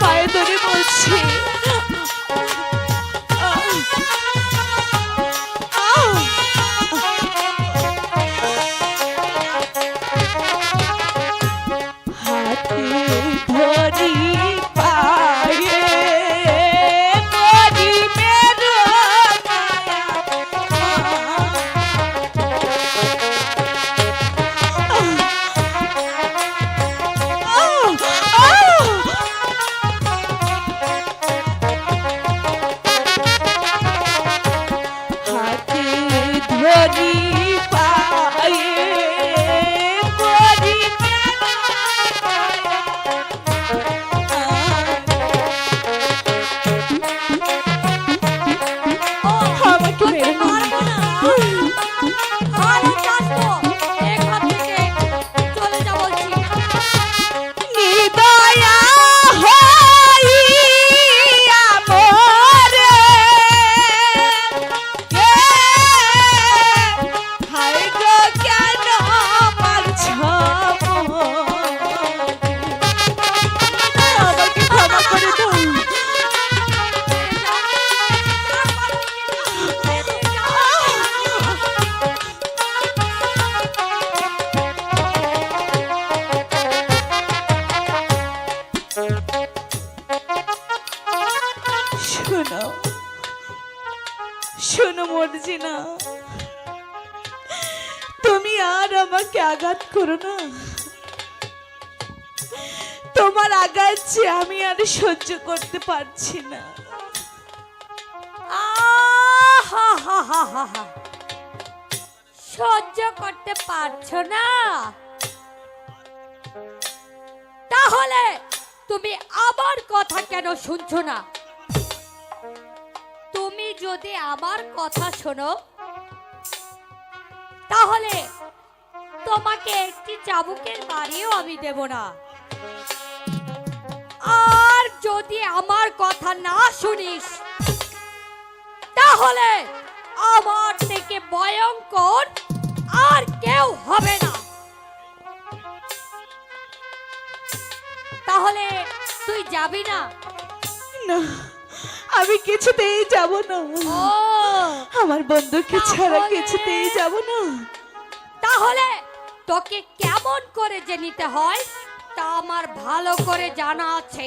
পায়ে ধরে বলছি। হাতে শোনো মরজি না তুমি আর আমাকে আঘাত করো না। তোমার আঘাত যে আমি আর সহ্য করতে পারছি না। সহ্য করতে পারছ না? তাহলে তুমি আমার কথা কেন শুনছো না? যদি আমার কথা শোনো, তাহলে তোমাকে একটি চাবুকের বাড়িও আমি দেব না। আর যদি আমার কথা না শুনিস, তাহলে আমার থেকে ভয়ঙ্কর আর কেউ হবে না। তাহলে তুই যাবি না? না। আমি কিছুতেই যাব না। আমার বন্ধুকে ছাড়া কিছুতেই যাব না। তাহলে তোকে কেমন করে যে নিতে হয় তা আমার ভালো করে জানা আছে।